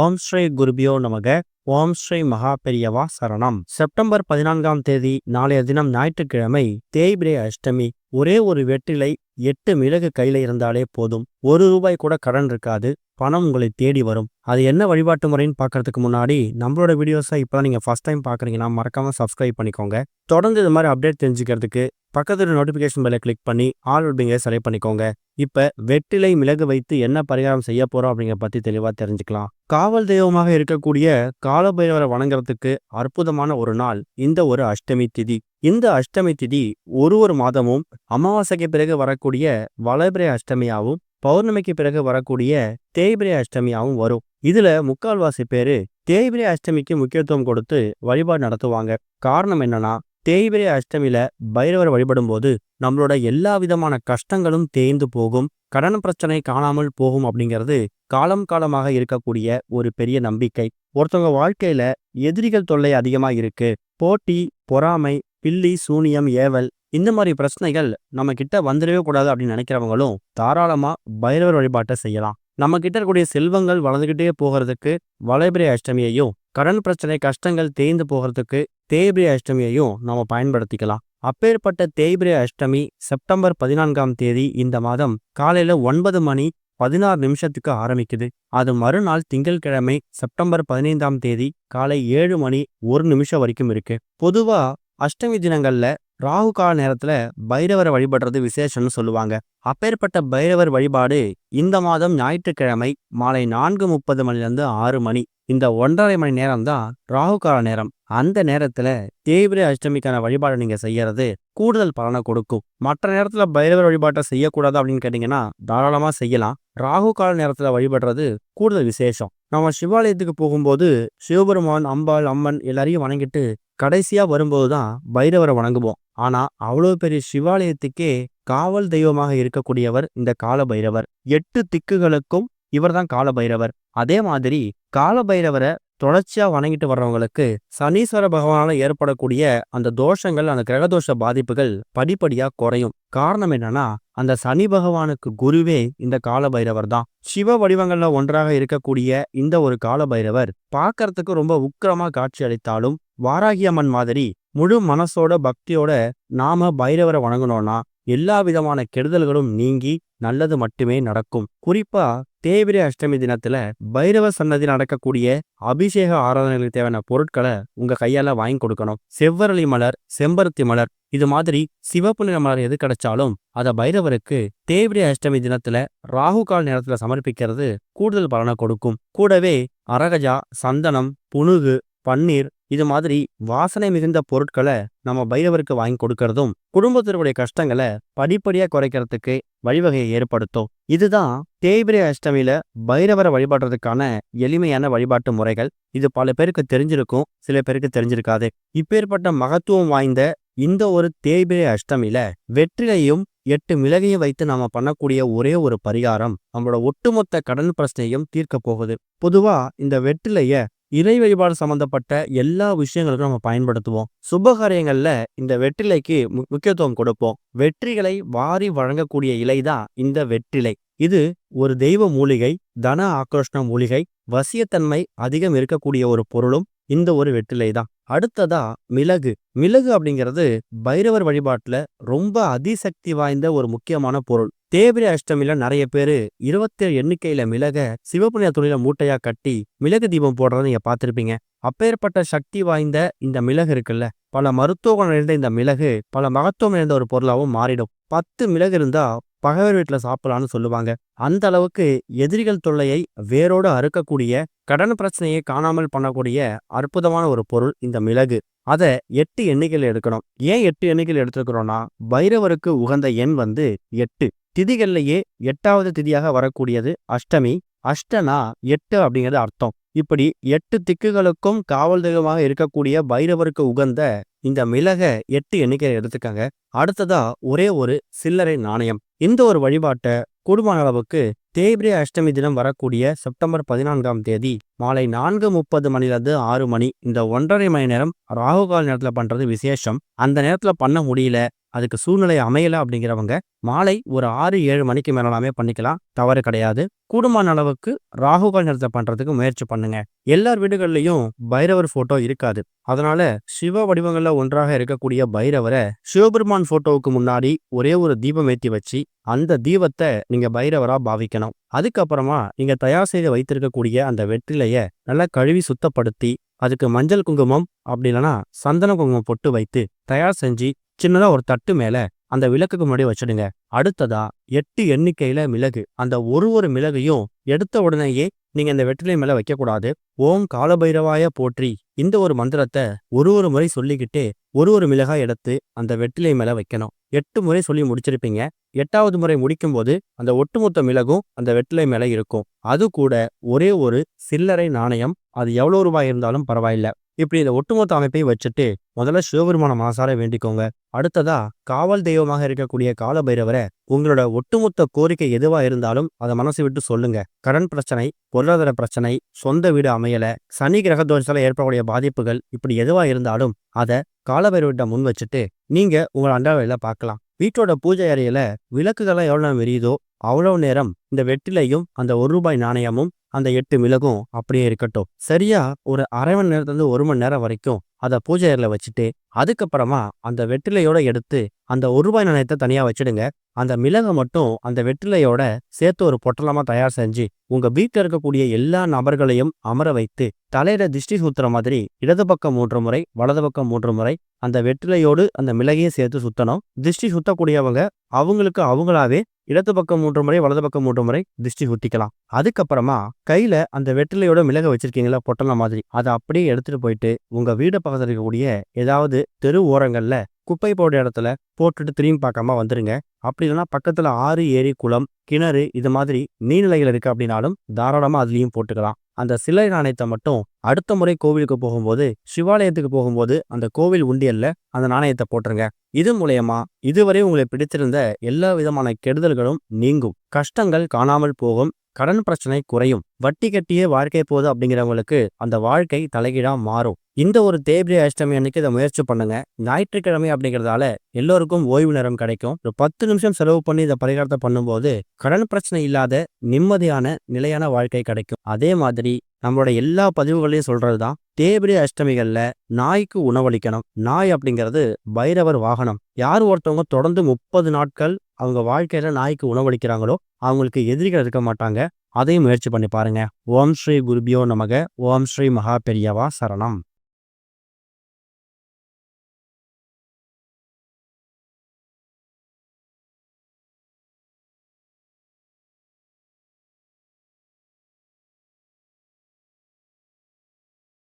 ஓம் ஸ்ரீ குருபியோ நமக. ஓம் ஸ்ரீ மகா பெரியவா சரணம். செப்டம்பர் பதினான்காம் தேதி நாளைய தினம் ஞாயிற்றுக்கிழமை தேய்பிரே அஷ்டமி. ஒரே ஒரு வெற்றிலை எட்டு மிளகு கையில இருந்தாலே போதும். ஒரு ரூபாய் கூட கடன் இருக்காது. பணம் உங்களை தேடி வரும். அது என்ன வழிபாட்டு முறைன்னு பார்க்கறதுக்கு முன்னாடி நம்மளோட வீடியோஸை இப்போ நீங்க ஃபர்ஸ்ட் டைம் பார்க்குறீங்கன்னா மறக்காம சப்ஸ்கிரைப் பண்ணிக்கோங்க. தொடர்ந்து இது மாதிரி அப்டேட் தெரிஞ்சுக்கிறதுக்கு பக்கத்துல நோட்டிஃபிகேஷன் பெல்லை கிளிக் பண்ணி ஆல் விப்பிங்க செலக்ட் பண்ணிக்கோங்க. இப்ப வெற்றிலை மிளகு வைத்து என்ன பரிகாரம் செய்ய போறோம் அப்படிங்கிற பத்தி தெளிவா தெரிஞ்சுக்கலாம். காவல் தெய்வமாக இருக்கக்கூடிய காலபைரவரை வணங்குறதுக்கு அற்புதமான ஒரு நாள் இந்த ஒரு அஷ்டமி திதி. இந்த அஷ்டமி திதி ஒரு ஒரு மாதமும் அமாவாசைக்கு பிறகு வரக்கூடிய வளபிரை அஷ்டமியாவும் பௌர்ணமிக்கு பிறகு வரக்கூடிய தேய்பிரை அஷ்டமியாவும் வரும். இதுல முக்கால்வாசி பேரு தேய்பிரை அஷ்டமிக்கு முக்கியத்துவம் கொடுத்து வழிபாடு நடத்துவாங்க. காரணம் என்னன்னா தேய்பிரை அஷ்டமியில பைரவர் வழிபடும் போது நம்மளோட எல்லா விதமான கஷ்டங்களும் தேய்ந்து போகும். கடன் பிரச்சனை காணாமல் போகும் அப்படிங்கிறது காலம் காலமாக இருக்கக்கூடிய ஒரு பெரிய நம்பிக்கை. ஒருத்தவங்க வாழ்க்கையில எதிரிகள் தொல்லை அதிகமா இருக்கு. போட்டி பொறாமை பில்லி சூனியம் ஏவல் இந்த மாதிரி பிரச்சனைகள் நம்ம கிட்ட வந்துடவே கூடாது அப்படின்னு நினைக்கிறவங்களும் தாராளமா பைரவர் வழிபாட்டை செய்யலாம். நம்ம கிட்ட இருக்கக்கூடிய செல்வங்கள் வளர்ந்துகிட்டே போகிறதுக்கு வளைபிரை அஷ்டமியையும் கடன் பிரச்சனை கஷ்டங்கள் தேய்ந்து போகிறதுக்கு தேய்பிரிய அஷ்டமியையும் நம்ம பயன்படுத்திக்கலாம். அப்பேற்பட்ட தேய்பிரிய அஷ்டமி செப்டம்பர் பதினான்காம் தேதி இந்த மாதம் காலையில் ஒன்பது மணி பதினாறு நிமிஷத்துக்கு ஆரம்பிக்குது. அது மறுநாள் திங்கட்கிழமை செப்டம்பர் பதினைந்தாம் தேதி காலை ஏழு மணி ஒரு நிமிஷம் வரைக்கும் இருக்கு. பொதுவா அஷ்டமி தினங்கள்ல ராகு கால நேரத்துல பைரவரை வழிபடுறது விசேஷம்னு சொல்லுவாங்க. அப்பேற்பட்ட பைரவர் வழிபாடு இந்த மாதம் ஞாயிற்றுக்கிழமை மாலை நான்கு முப்பது மணிலேருந்து ஆறு மணி இந்த ஒன்றரை மணி நேரம் தான் ராகு கால நேரம். அந்த நேரத்துல தேய்பிர அஷ்டமிக்கான வழிபாடு நீங்க செய்யறது கூடுதல் பலனை கொடுக்கும். மற்ற நேரத்துல பைரவர் வழிபாட்டை செய்யக்கூடாது அப்படின்னு கேட்டீங்கன்னா தாராளமா செய்யலாம். ராகு கால நேரத்துல வழிபடுறது கூடுதல் விசேஷம். நம்ம சிவாலயத்துக்கு போகும்போது சிவபெருமான் அம்பாள் அம்மன் எல்லாரையும் வணங்கிட்டு கடைசியா வரும்போது தான் பைரவரை வணங்குவோம். ஆனா அவ்வளவு பெரிய சிவாலயத்துக்கே காவல் தெய்வமாக இருக்கக்கூடியவர் இந்த கால பைரவர். எட்டு திக்குகளுக்கும் இவர்தான் கால பைரவர். அதே மாதிரி கால பைரவரை தொடர்ச்சியா வணங்கிட்டு வர்றவங்களுக்கு சனீஸ்வர பகவானால் ஏற்படக்கூடிய அந்த தோஷங்கள் அந்த கிரகதோஷ பாதிப்புகள் படிப்படியா குறையும். காரணம் என்னன்னா அந்த சனி பகவானுக்கு குருவே இந்த காலபைரவர் தான். சிவ வடிவங்கள்ல ஒன்றாக இருக்கக்கூடிய இந்த ஒரு கால பைரவர் பார்க்கறதுக்கு ரொம்ப உக்கிரமா காட்சி அளித்தாலும் வாராகியம்மன் மாதிரி முழு மனசோட பக்தியோட நாம பைரவரை வணங்கணும்னா எல்லா விதமான கெடுதல்களும் நீங்கி நல்லது மட்டுமே நடக்கும். குறிப்பா தேவிரை அஷ்டமி தினத்துல பைரவ சன்னதி நடக்கக்கூடிய அபிஷேக ஆராதனைகளுக்கு தேவையான பொருட்களை உங்க கையால வாங்கி கொடுக்கணும். செவ்வரளி மலர் செம்பருத்தி மலர் இது மாதிரி சிவப்பு நிற மலர் எது கிடைச்சாலும் அதை பைரவருக்கு தேவிரை அஷ்டமி தினத்துல ராகு கால் நேரத்துல சமர்ப்பிக்கிறது கூடுதல் பலனை கொடுக்கும். கூடவே அரகஜா சந்தனம் புனுகு பன்னீர் இது மாதிரி வாசனை மிகுந்த பொருட்களை நம்ம பைரவருக்கு வாங்கி கொடுக்கறதும் குடும்பத்தினுடைய கஷ்டங்களை படிப்படியா குறைக்கிறதுக்கு வழிவகையை ஏற்படுத்தும். இதுதான் தேய்பிரை அஷ்டமியில பைரவரை வழிபாடுறதுக்கான எளிமையான வழிபாட்டு முறைகள். இது பல பேருக்கு தெரிஞ்சிருக்கும் சில பேருக்கு தெரிஞ்சிருக்காது. இப்பேற்பட்ட மகத்துவம் வாய்ந்த இந்த ஒரு தேய்பிரை அஷ்டமியில வெற்றிலையும் எட்டு மிளகையும் வைத்து நாம பண்ணக்கூடிய ஒரே ஒரு பரிகாரம். நம்மளோட ஒட்டுமொத்த கடன் பிரச்சனையும் தீர்க்க போகுது. பொதுவா இந்த வெற்றிலைய இறை வழிபாடு சம்பந்தப்பட்ட எல்லா விஷயங்களுக்கும் நம்ம பயன்படுத்துவோம். சுபகாரியங்கள்ல இந்த வெற்றிலைக்கு முக்கியத்துவம் கொடுப்போம். வெற்றிகளை வாரி வழங்கக்கூடிய இலைதான் இந்த வெற்றிலை. இது ஒரு தெய்வ மூலிகை தன ஆக்ரோஷ்ண மூலிகை வசியத்தன்மை அதிகம் இருக்கக்கூடிய ஒரு பொருளும் இந்த ஒரு வெற்றிலை தான் அடுத்ததா மிளகு. மிளகு அப்படிங்கிறது பைரவர் வழிபாட்டுல ரொம்ப அதிசக்தி வாய்ந்த ஒரு முக்கியமான பொருள். தேவிரை அஷ்டமில நிறைய பேரு இருபத்தேழு எண்ணிக்கையில மிளக சிவப்புண்ணிய துணியில மூட்டையா கட்டி மிளகு தீபம் போடுறத நீங்க பார்த்துருப்பீங்க. அப்பேற்பட்ட சக்தி வாய்ந்த இந்த மிளகு இருக்குல்ல பல மருத்துவம் நிறைந்த இந்த மிளகு பல மகத்துவம் நிறைந்த ஒரு பொருளாகவும் மாறிடும். பத்து மிளகு இருந்தா பகைவர் வீட்டுல சாப்பிடலாம்னு சொல்லுவாங்க. அந்த அளவுக்கு எதிரிகள் தொல்லையை வேரோடு அறுக்கக்கூடிய கடன் பிரச்சனையை காணாமல் பண்ணக்கூடிய அற்புதமான ஒரு பொருள் இந்த மிளகு. அதை எட்டு எண்ணிக்கையில் எடுக்கணும். ஏன் எட்டு எண்ணிக்கையில் எடுத்துக்கிறோம்னா பைரவருக்கு உகந்த எண் வந்து எட்டு. திதிகள்லேயே எட்டாவது திதியாக வரக்கூடியது அஷ்டமி. அஷ்டனா எட்டு அப்படிங்கிறது அர்த்தம். இப்படி எட்டு திக்குகளுக்கும் காவல் தெய்வமாக இருக்கக்கூடிய பைரவருக்கு உகந்த இந்த மிளக எட்டு எண்ணிக்கையை எடுத்துக்கங்க. அடுத்ததா ஒரே ஒரு சில்லறை நாணயம். இந்த ஒரு வழிபாட்டை குடும்ப அளவுக்கு தேய்பிரே அஷ்டமி தினம் வரக்கூடிய செப்டம்பர் பதினான்காம் தேதி மாலை நான்கு முப்பது மணிலேருந்து ஆறு மணி. இந்த ஒன்றரை மணி நேரம் ராகுகால் நேரத்தில் பண்ணுறது விசேஷம். அந்த நேரத்தில் பண்ண முடியல. அதுக்கு சூழ்நிலை அமையல அப்படிங்கிறவங்க மாலை ஒரு ஆறு ஏழு மணிக்கு மேலாமே பண்ணிக்கலாம். தவறு கிடையாது. கூடுமான அளவுக்கு ராகுகால் நேரத்தை பண்றதுக்கு முயற்சி பண்ணுங்க. எல்லார் வீடுகள்லையும் பைரவர் ஃபோட்டோ இருக்காது. அதனால சிவ வடிவங்கள்ல ஒன்றாக இருக்கக்கூடிய பைரவரை சிவபெருமான் ஃபோட்டோவுக்கு முன்னாடி ஒரே ஒரு தீபம் ஏற்றி வச்சு அந்த தீபத்தை நீங்க பைரவரா பாவிக்கணும். அதுக்கப்புறமா நீங்க தயார் செய்து வைத்திருக்கக்கூடிய அந்த வெற்றிலைய நல்லா கழுவி சுத்தப்படுத்தி அதுக்கு மஞ்சள் குங்குமம் அப்படி இல்லைன்னா சந்தன குங்குமம் பொட்டு வைத்து தயார் செஞ்சு சின்னதா ஒரு தட்டு மேல அந்த விளக்குக்கு முன்னாடி வச்சிடுங்க. அடுத்ததா எட்டு எண்ணிக்கையில மிளகு. அந்த ஒரு ஒரு மிளகையும் எடுத்த உடனேயே நீங்கள் இந்த வெற்றிலை மேலே வைக்கக்கூடாது. ஓம் காலபைரவாய போற்றி. இந்த ஒரு மந்திரத்தை ஒரு ஒரு முறை சொல்லிக்கிட்டு ஒரு ஒரு மிளகாய் எடுத்து அந்த வெற்றிலை மேலே வைக்கணும். எட்டு முறை சொல்லி முடிச்சிருப்பீங்க. எட்டாவது முறை முடிக்கும்போது அந்த ஒட்டுமொத்த மிளகும் அந்த வெற்றிலை மேலே இருக்கும். அது கூட ஒரே ஒரு சில்லறை நாணயம். அது எவ்வளோ ரூபாய் இருந்தாலும் பரவாயில்ல. இப்படி இந்த ஒட்டுமொத்த அமைப்பை வச்சுட்டு முதல்ல சிவபெருமான மனசார வேண்டிக்கோங்க. அடுத்ததா காவல் தெய்வமாக இருக்கக்கூடிய காலபைரவரை உங்களோட ஒட்டுமொத்த கோரிக்கை எதுவா இருந்தாலும் அதை மனசு விட்டு சொல்லுங்க. கடன் பிரச்சனை பொருளாதார பிரச்சனை சொந்த வீடு அமையல சனி கிரக தோஷத்தால ஏற்படக்கூடிய பாதிப்புகள் இப்படி எதுவா இருந்தாலும் அதை காலபைரவர்கிட்ட முன் வச்சுட்டு நீங்க உங்களை அண்டாவையில பார்க்கலாம். வீட்டோட பூஜை அறையில விளக்குகள்லாம் எவ்வளவு நேரம் விரியுதோ அவ்வளவு நேரம் இந்த வெற்றிலையும் அந்த ஒரு ரூபாய் நாணயமும் அந்த எட்டு மிளகும் அப்படியே இருக்கட்டும். சரியா? ஒரு அரை மணி நேரத்துல ஒரு மணி நேரம் வரைக்கும் அதை பூஜை அறையில் வச்சுட்டு அதுக்கப்புறமா அந்த வெற்றிலையோட எடுத்து அந்த ஒரு ரூபாய் நாணயத்தை தனியா வச்சிடுங்க. அந்த மிளகை மட்டும் அந்த வெற்றிலையோட சேர்த்து ஒரு பொட்டலமா தயார் செஞ்சு உங்க வீட்டில் இருக்கக்கூடிய எல்லா நபர்களையும் அமர வைத்து தலையில திஷ்டி சுத்துற மாதிரி இடது பக்கம் மூன்று முறை வலது பக்கம் மூன்று முறை அந்த வெற்றிலையோடு அந்த மிளகையும் சேர்த்து சுத்தணும். திருஷ்டி சுத்தக்கூடியவங்க அவங்களுக்கு அவங்களாவே இடது பக்கம் மூன்று முறை வலது பக்கம் மூன்று முறை திருஷ்டி சுத்திக்கலாம் அதுக்கப்புறமா கையில அந்த வெற்றிலையோட மிளக வச்சிருக்கீங்களா பொட்டலம் மாதிரி. அதை அப்படியே எடுத்துட்டு போயிட்டு உங்க வீடு பக்கத்தில் இருக்கக்கூடிய ஏதாவது தெரு ஓரங்கள்ல குப்பை போடுற இடத்துல போட்டுட்டு திரும்பி பார்க்காம வந்துருங்க. அப்படி இல்லைன்னா பக்கத்துல ஆறு ஏரி குளம் கிணறு இது மாதிரி நீர்நிலைகள் இருக்கு அப்படின்னாலும் தாராளமா அதுலயும் போட்டுக்கலாம். அந்த சிலை நாணயத்தை மட்டும் அடுத்த முறை கோவிலுக்கு போகும்போது சிவாலயத்துக்கு போகும்போது அந்த கோவில் உண்டியல்ல அந்த நாணயத்தை போட்டுருங்க. இது மூலயமா இதுவரை உங்களை பிடித்திருந்த எல்லா விதமான கெடுதல்களும் நீங்கும். கஷ்டங்கள் காணாமல் போகும் கடன் பிரச்சனை குறையும். வட்டி கட்டியே வாழ்க்கை போகுது அப்படிங்கிறவங்களுக்கு அந்த வாழ்க்கை தலைகீழா மாறும். இந்த ஒரு தேய்பிரி அஷ்டமி அன்னைக்கு இதை முயற்சி பண்ணுங்க. ஞாயிற்றுக்கிழமை அப்படிங்கிறதால எல்லோருக்கும் ஓய்வு நேரம் கிடைக்கும். ஒரு பத்து நிமிஷம் செலவு பண்ணி இதை பரிகாரத்தை பண்ணும்போது கடன் பிரச்சனை இல்லாத நிம்மதியான நிலையான வாழ்க்கை கிடைக்கும். அதே மாதிரி நம்மளோட எல்லா பதிவுகளையும் சொல்றதுதான் தேபிரி அஷ்டமிகள்ல நாய்க்கு உணவளிக்கணும். நாய் அப்படிங்கிறது பைரவர் வாகனம். யார் ஒருத்தவங்க தொடர்ந்து முப்பது நாட்கள் அவங்க வாழ்க்கையில நாய்க்கு உணவளிக்கிறாங்களோ அவங்களுக்கு எதிரிகள் இருக்க மாட்டாங்க. அதையும் முயற்சி பண்ணி பாருங்க. ஓம் ஸ்ரீ குருபியோ நமக. ஓம் ஸ்ரீ மகா பெரியவா சரணம்.